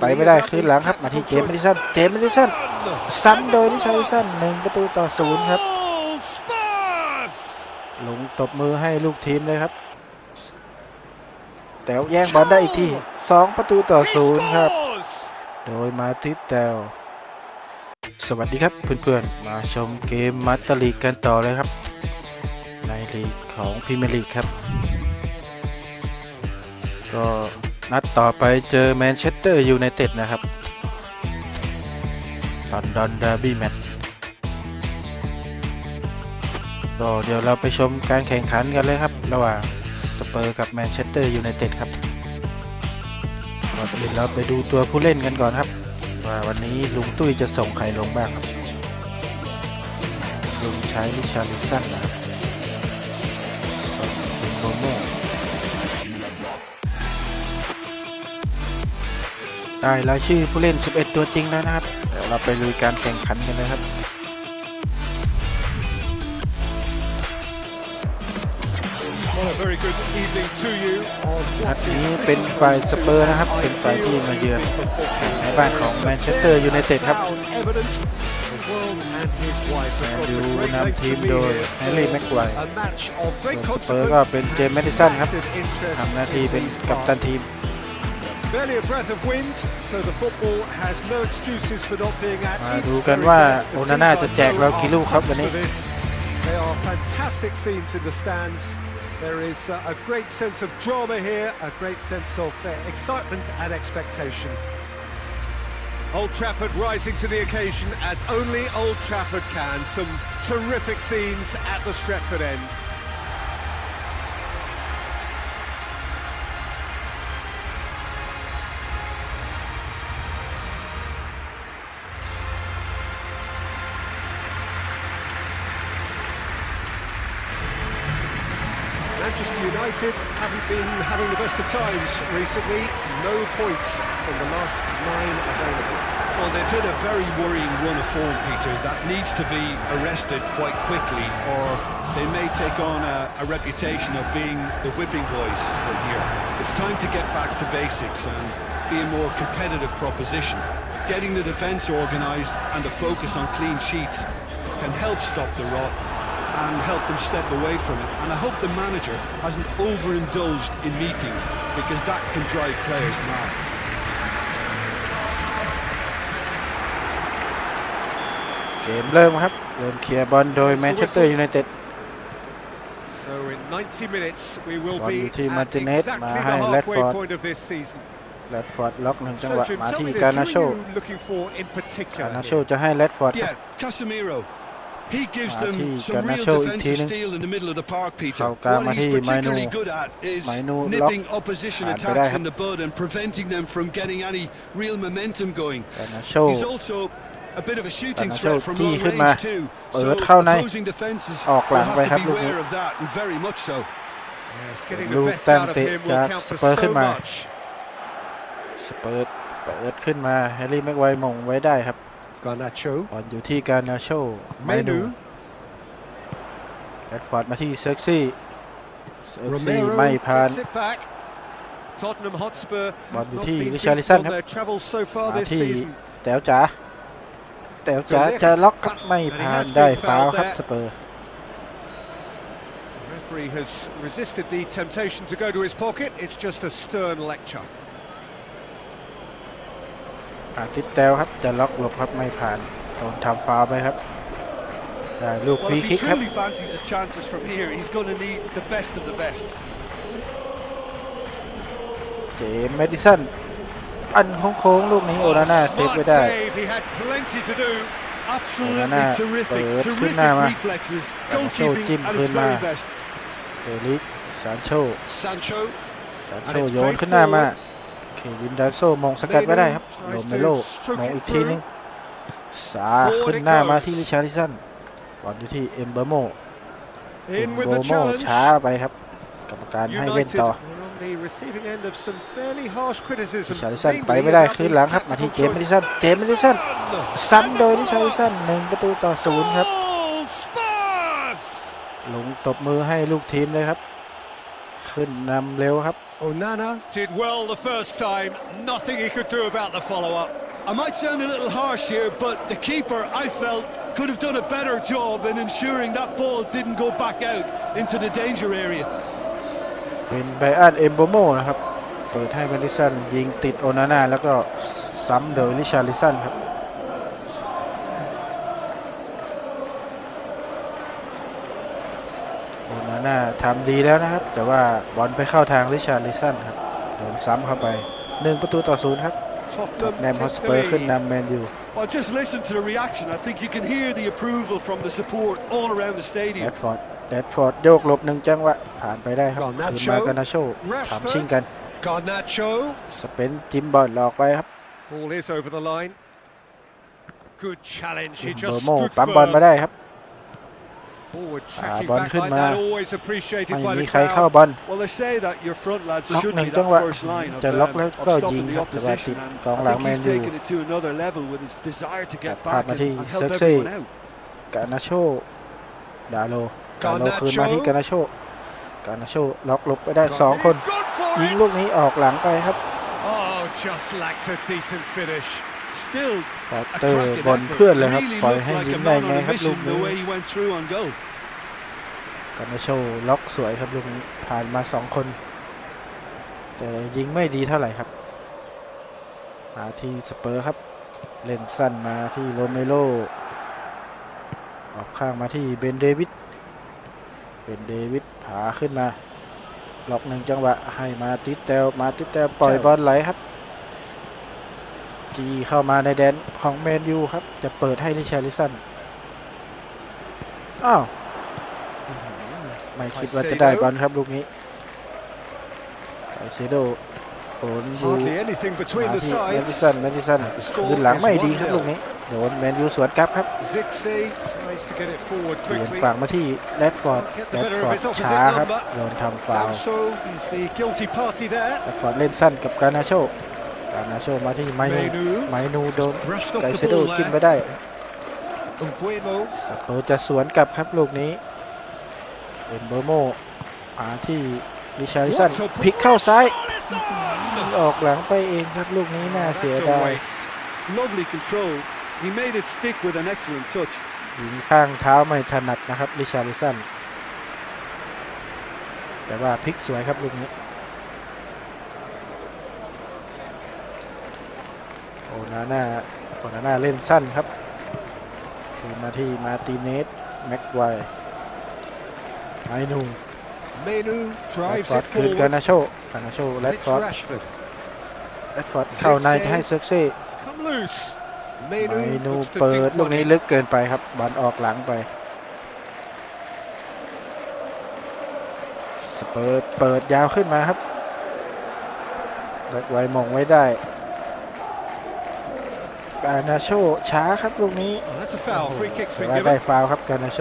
ไปไม่ได้คืนหลังครับมาที่เจมส์ดิสันเจมส์ดิสันซ้ำโดยนิชัยสันหนึ่งประตูต่อศูนย์ครับลงตบมือให้ลูกทีมเลยครับแตวแย่งบอลได้อีกทีสองประตูต่อศูนย์ครับ โดยมาติดแตวสวัสดีครับเพื่อนๆมาชมเกมมาตลีกันต่อเลยครับ ในลีกของพิมลีกครับก็นัดต่อไปเจอแมนเชสเตอร์ยูไนเต็ดนะครับลอนดอนดาร์บี้แมตช์ก็เดี๋ยวเราไปชมการแข่งขันกันเลยครับ ระหว่าง สเปอร์กับแมนเชสเตอร์ยูไนเต็ดครับก่อนอื่นเราไปดูตัวผู้เล่นกันก่อนครับ ว่าวันนี้ลุงตุ้ยจะส่งใครลงบ้างครับ ลุงใช้ลิชาร์ลิสันนะได้รายชื่อผู้เล่น 11 ตัวจริงแล้วนะครับเดี๋ยวเราไปลุยการแข่งขันกันนะครับนัดนี้เป็นฝ่ายสเปอร์นะครับ เป็นฝ่ายที่มาเยือน ในบ้านของแมนเชสเตอร์ยูไนเต็ดครับแมนยูนำทีมโดยแฮร์รี่แม็กไกวส่วนสเปอร์ก็เป็นเจมส์แมดิสันครับทำหน้าที่เป็นกัปตันทีม Barely a breath of wind, so the football has no excuses for not being at มาดูกันว่าโอนาน่าจะแจกเรากี่ลูกครับวันนี้ ah, They are fantastic scenes in the stands. There is uh, a great sense of drama here, a great sense of uh, excitement and expectation. Old Trafford rising to the occasion as only Old Trafford can. Some terrific scenes at the Stretford end. Manchester United haven't been having the best of times recently. No points from the last nine available. Well, they've hit a very worrying run of form, Peter. That needs to be arrested quite quickly, or they may take on a, a reputation of being the whipping boys for here. It's time to get back to basics and be a more competitive proposition. Getting the defence organised and a focus on clean sheets can help stop the rot and help them step away from it. And I hope the manager hasn't overindulged in meetings because that can drive players mad. So in 90 minutes we will be at exactly the halfway point of this season. แรดฟอร์ดล็อกหนึ่งจังหวะ มาที่การนาโชการนาโชจะให้แรดฟอร์ด Yeah, Casemiro he gives ah, them some real defensive steel in the middle of the park, Peter. What he's particularly good at is nipping opposition ah, attacks in the bud and preventing them from getting any real momentum going. He's also a bit of a shooting threat from long range too. So opposing defenses have to be aware of that, and very much so. Yes, getting the best out of him will count for so much. สเปิร์ตเปิดขึ้นมาแฮร์รี่แม็กไวมงไว้ได้ครับกอนาโชบอลอยู่ที่กอนาโชไม่ดูแอดฟอร์ดมาที่เซ็กซี่เซ็กซี่ไม่ผ่านบอลอยู่ที่ริชาร์ลิสันครับมาที่แต๋วจ๋าแต๋วจ๋าจะล็อกไม่ผ่านได้ฟาวครับสเปอร์ has resisted the temptation to go to his pocket. It's just a stern lecture. อาทิตย์แต้วครับ จะล็อกหลบครับไม่ผ่านโดนทำฟาวไปครับลูกฟรีคิกครับเจมสมดิสัน อันโค้งๆลูกนี้โอนาน่าเซฟไว้ได้โอนาน่าเปิดขึ้นหน้ามาซานโชจิ้มขึ้นมาเดลิกซานโชซานโชโยนขึ้นหน้ามาเควินดัสโซมองสกัดไม่ได้ครับโรเมโลมองอีกทีนึงสาขึ้นหน้ามาที่ลิชาริสันบอลอยู่ที่เอมเบอร์โมเอมเบอร์โมช้าไปครับกรรมการให้เว้นต่อลิชาริสันไปไม่ได้ขึ้นหลังครับมาที่เจมส์ริสันเจมส์ริสันซ้ำโดยลิชาริสันหนึ่งประตูต่อศูนย์ครับลงตบมือให้ลูกทีมเลยครับขึ้นนำเร็วครับโอนานะ did well the first time nothing he could do about the follow up I might sound a little harsh here but the keeper I felt could have done a better job in ensuring that ball didn't go back out into the danger area เป็นไบอันเอมโบโมนะครับ เปิดให้เบลิสันยิงติดโอนาน่าแล้วก็ซ้ำโดยลิชาลิสันครับน้าทำดีแล้วนะครับ แต่ว่า บอลไปเข้าทางริชาร์ลิสันครับโดนซ้ำเข้าไป 1ประตูต่อศูนย์ครับอแนมฮอสเปอร์ขึ้นนำแมนยู Well, just listen to the reaction. I think you can hear the approval from the support all around the stadium. แดดฟอร์ดแดดฟอร์ดโยกหลบหนึ่งจังหวะ ผ่านไปได้ครับคืนมากานาโชถามชิงกันก a r n a c สเปนจิมบอลหลอกไปครับ Ball is over the line. Good challenge. He just stood firm. ปั๊มบอลมาได้ครับบอลขึ้นมาไม่มีใครเข้าบอลล็อกหนึ่งจังหวะจะล็อกแล้ว ก็ยิงครับแต่ว่าติดกองหลังแมนยูผ่านมาที่เซอร์ซี่กานาโชดาโลดาโลคืนมาที่กานาโช กานาโชล็อกลบไปได้สองคนยิงลูกนี้ออกหลังไปครับฟาเตอร์บอลเพื่อนเลยครับ ปล่อยให้ยิงได้ไงครับลูกนี้ กามาโชว์ล็อกสวยครับลูกนี้ ผ่านมาสองคน แต่ยิงไม่ดีเท่าไหร่ครับ มาที่สเปอร์ครับ เล่นสั้นมาที่โรเมโรออกข้างมาที่เบนเดวิดเบนเดวิดผาขึ้นมา ล็อกหนึ่งจังหวะ ให้มาติดเตลมาติดเตลปล่อยบอลไหลครับจีเข้ามาในแดนของแมนยูครับจะเปิดให้ลิชาริสัน อ้าว ไม่คิดว่าจะได้บอลครับลูกนี้ไกเซโดโดนยูมาที่แมนดิสันแมนดิสันคืนหลังไม่ดีครับลูกนี้โดนแมนยูสวนกลับครับเปลี่ยนฝั่งมาที่แรดฟอร์ดแรดฟอร์ดช้าครับโดนทำฟาวแรดฟอร์ดเล่นสั้นกับกาเนาโชตามนาโชมาที่ไมนูไมนูโดนไกเซโดกินไปได้สเปอร์จะสวนกลับครับลูกนี้ เอ็มเบอร์โมมาที่ลิชาริสันพลิกเข้าซ้าย ออกหลังไปเองครับลูกนี้น่าเสียดายยิงข้างเท้าไม่ถนัดนะครับลิชาริสันแต่ว่าพลิกสวยครับลูกนี้นาน่าโอนาน่าเล่นสั้นครับคืนมาที่มาติเนสแม็กไว์ไมนูเมรีฟอร์ดคืนกานาโชกานาโชแรดฟอร์ดแรดฟอร์ดเข้าในจะให้เซ็ร์ีซ่ไมนูเปิดลูกนี้ลึกเกินไปครับบอลออกหลังไปสเปิดเปิดยาวขึ้นมาครับแบกไวมองไว้ได้กานาโชช้าครับลูกนี้แต่ว่าได้ฟาวครับกานาโช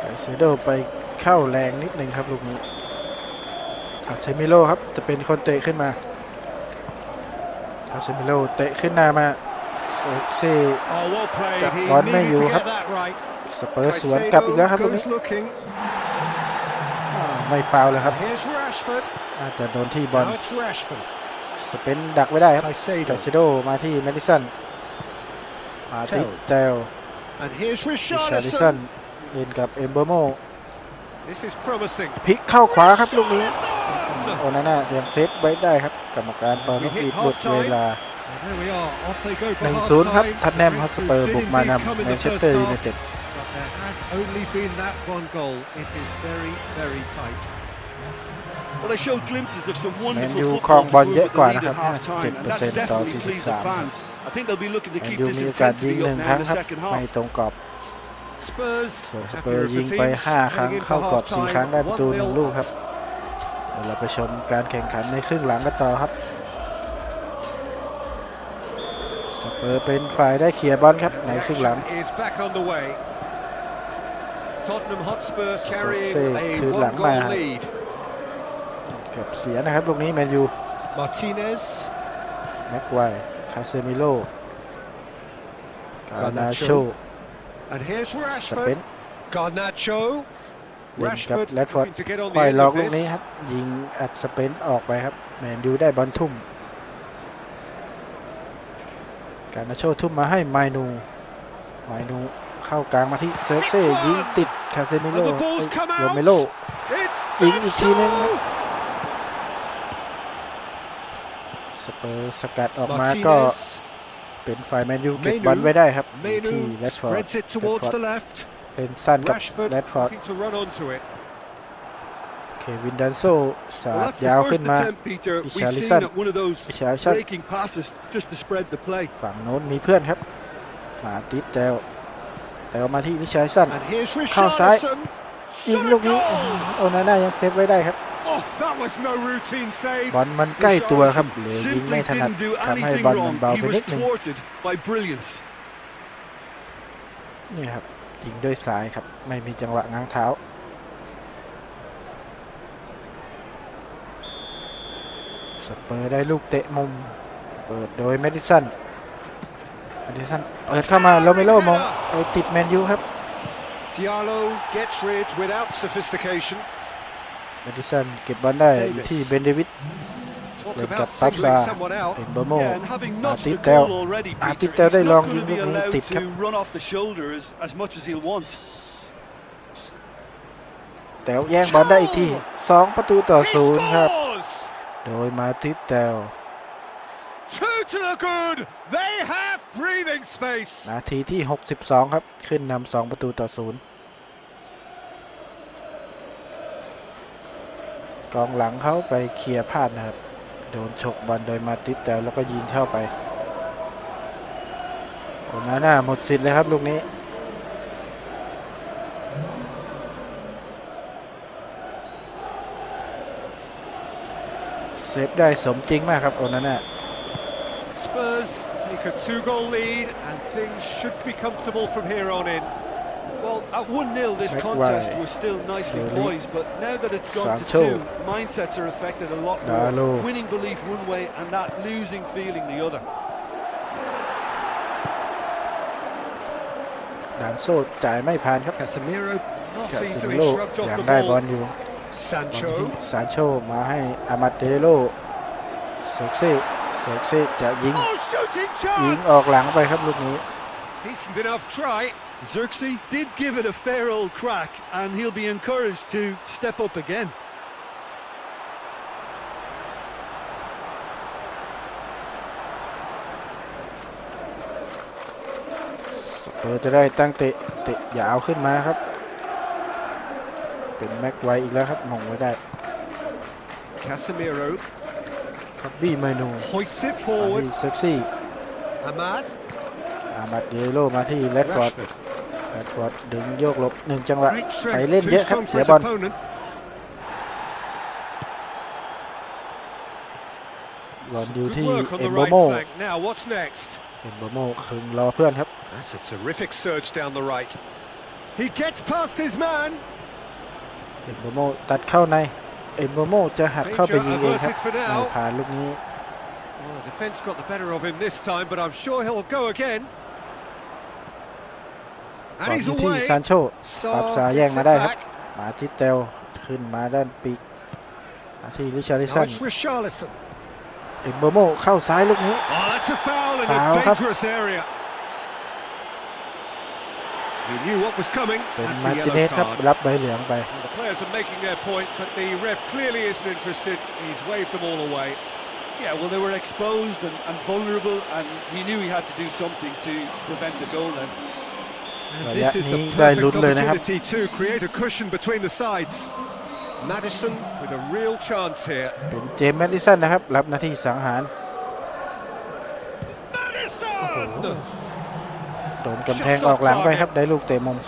ไกเซโดไปเข้าแรงนิดนึงครับลูกนี้อาเซมิโลครับจะเป็นคนเตะขึ้นมาอาเซมิโลเตะขึ้นหน้ามาเซ็กซี่จับบอลไม่อยู่ครับสเปอร์สวนกลับอีกแล้วครับลูกนี้ไม่ฟาวเลยครับ อาจจะโดนที่บอลสเปนดักไว้ได้ครับจาเชโดมาที่แมดิสัน มาที่เจลชาลิสันเล่นกับเอมเบอร์โมพลิกเข้าขวาครับลูกนี้ โอนาน่ายังเซฟไว้ได้ครับกรรมการเปาลูกอีกหมดเวลา1-0ครับ ทัตแนมฮัสเปอร์บุกมานำแมนเชสเตอร์ยูไนเต็ด There has only been that one goal. It is very, very tight. Well, they showed glimpses of some wonderful football to เ o v e อะ t h t h e l e a d at half time, and that's definitely pleased the fans. I think they'll be looking to keep this intensity up now in the second half. Spurs, สวนสเปอ happy ร์ยิ with ง e ไป teams, 5ครั้ง i n g in for เข้ากรอบ half 4ครั้ง time, ได้ประตู1 1-0ลูกครับเดี๋ยวเราไปชมการแข่งขันในครึ่งหลังกันต่อครับสเปอร์เป็นฝ่ายได้เขี่ยบอลครับ ใน t ครึ่งหลังสดเซคืนหลังมากับเสียนะครับตรงนี้แมนยูมาร์ติเนสแม็กไว์คาเซมิโลกานาโชสเปนกานาโชยิงกับแรดฟอร์ดคอยล็อกลูกนี้ครับยิงอัดสเปนออกไปครับแมนยูได้บอลทุ่มการนาโชทุ่มมาให้ไมนูไมนูเข้ากลางมาที่เซอร์เซ่ยิงติดคาเซมิโลโรเมโลยิงอีกทีนึงสเปอร์สกัดออกมาก็เป็นฝ่ายแมนยู เก็บบอลไว้ได้ครับที่เลดฟอร์ดเป็นสั้นกับเลดฟอร์ดเควินดันโซสาดยาวขึ้นมาอิชาลิสันอิชาลิสันฝั่งโน้นมีเพื่อนครับ มาติดแล้วแต่ออกมาที่นิชลสันเข้าซ้ายยิงลูกนี้ โอนาน่ายังเซฟไว้ได้ครับบอลมันใกล้ตัวครับเลยยิงไม่ถนัดทำให้บอลมันเบาไปนิดนึงนี่ครับ ยิงด้วยสายครับไม่มีจังหวะง้างเท้า สเปอร์ได้ลูกเตะมุมเปิดโดยเมดิสันเมดิสันเเข้ามาโรเมโรมองติดแมนยู ครับ Diallo gets rid without sophistication เบดิสันเก็บบอลได้ที่เบนเดวิดเล่นกับปักซาเอ็นเบอมโมอาทิตย์เตลอาทิตย์เตลได้ลองยิงลูกนี้ติดครับแต่แย่งบอลได้อีกที2ประตูต่อศูนย์ครับ โดยมาทิตย์เตล two to the good they have breathing space นาทีที่ 62 ครับ ขึ้นนำ2ประตูต่อศูนย์กองหลังเขาไปเคลียร์พลาดนะครับ โดนฉกบอลโดยมาติดแต่แล้วก็ยิงเข้าไป โอ้นาน่าหมดสิทธิ์เลยครับ ลูกนี้ เซฟได้สมจริงมากครับโอนาน่า Spurs take a two-goal lead and things should be comfortable from here on in. Well, at 1-0 this contest was still nicely poised, but now that it's gone to two, mindsets are affected a lot more. No, no. Winning belief one way and that losing feeling the other. Danso จ่ายไม่ผ่านครับ Casemiro not easily shrugged off the ball. Sancho, Sancho Amatelo. มาให้อามาเตโรเซ็กซี่เซอร์เซ่จะยิงยิงออกหลังไปครับ ลูกนี้ Decent enough try. Xerxes did give it a fair old crack, and he'll be encouraged to step up again. Spurs จะได้ตั้งเตะเตะยาวขึ้นมาครับ เป็นแม็กไวอีกแล้วครับมองไว้ได้ Casemiro ครับบี้มานูอารเซ็กซี่ อามัด อามัดเยโรมาที่เลดฟอร์ดเลดฟอร์ดดึงโยกลบหนึ่งจังหวะไปเล่นเยอะครับเสียบอลบอลอยู่ที่เอ็มโบโมเอ็มโบโมขึงรอเพื่อนครับเอ็มโบโมตัดเข้าในเอ็มโมโมจะหักเข้าไปยิงเองครับในผ่านลูกนี้ Defense got the better of him this time, but I'm sure he'll go again. And he's away. ที่ซานโชปรับสาแย่งมาได้ครับ มาทิตเตลขึ้นมาด้านปีก มาที่ริชาร์ลิสัน เอ็มเบอร์โมเข้าซ้ายลูกนี้ฟาวครับ He knew what was coming. รับใบเหลืองไป the players are making their point, but the ref clearly isn't interested. He's waved them all away. Yeah, well, they were exposed and, and vulnerable, and he knew he had to do something to prevent a goal then. And this is the perfect opportunity to create a cushion between the sides. Madison with a real chance here. เป็นเจมส์แมดดิสันนะครับรับหน้าที่สังหาร Madison! โดนกำแพงออกหลังไปครับได้ลูกเตะมุม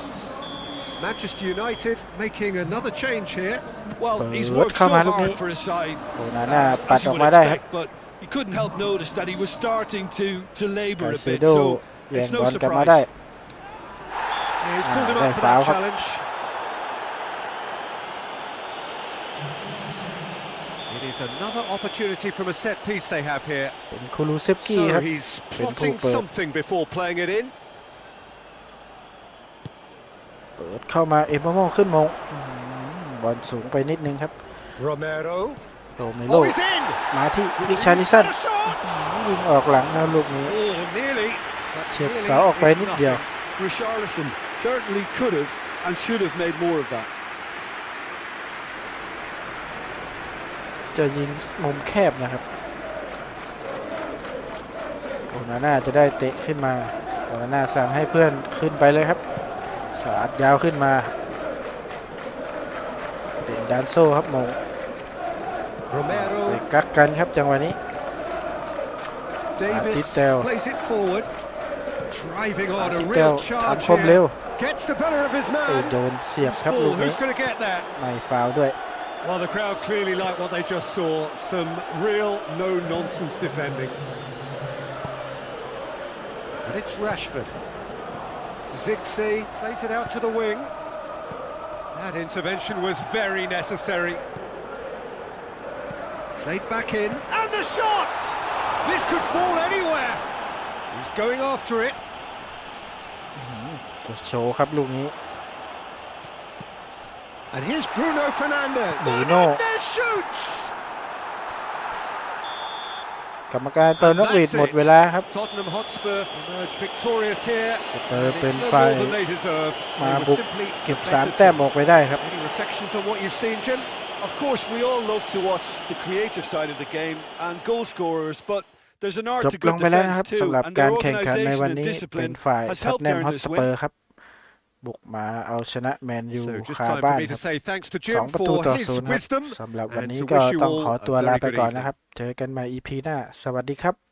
Manchester United making another change here. Well, he's worked so hard for his side, as you would expect, but he couldn't help notice that he was starting to to labour a bit, so it's no surprise. he's pulled him up for that challenge. It is another opportunity from a set piece they have here. So he's plotting something before playing it in. เข้ามาเอมโมขึ้นมงบอลสูงไปนิดนึงครับ โรเมโรโรเมโรมาที่ดิชาริสันยิงออกหลังนะลูกนี้เฉียดเสาออกไปนิดเดียวจะยิงมุมแคบนะครับโอนาน่าจะได้เตะขึ้นมาโอนาน่าสั่งให้เพื่อนขึ้นไปเลยครับสาดยาวขึ้นมาเป็นดานโซครับมงไปกักกันครับจังหวะนี้อาทิตเตลอาทิตเตลทำคมเร็วโดนเสียบครับลูกนี้ไม่ฟาวด้วย Well, the crowd clearly like what they just saw. Some real no-nonsense defending. And it's Rashford. Zixi plays it out to the wing. That intervention was very necessary. Played back in, and the shot! This could fall anywhere. He's going after it. Mm-hmm. Just show ครับลูกนี้ And here's Bruno Fernandez. Bruno Fernandes shoots! รรมการเปิดนกหวีดหมดเวลาครับ สเปอร์เป็นฝ่ายมาบุกเก็บสามแต้มออกไปได้ครับ Of course, we all love to watch the creative side of the game and goal scorers, but there's an art to good defense too, and their organisation and discipline has helped earn this win. บุกมาเอาชนะแมนยูคาบ้านครับสองประตูต่อศูนย์สำหรับวันนี้ก็ต้องขอตัวลาไปก่อนนะครับเจอกันใหม่ EP หน้า สวัสดีครับ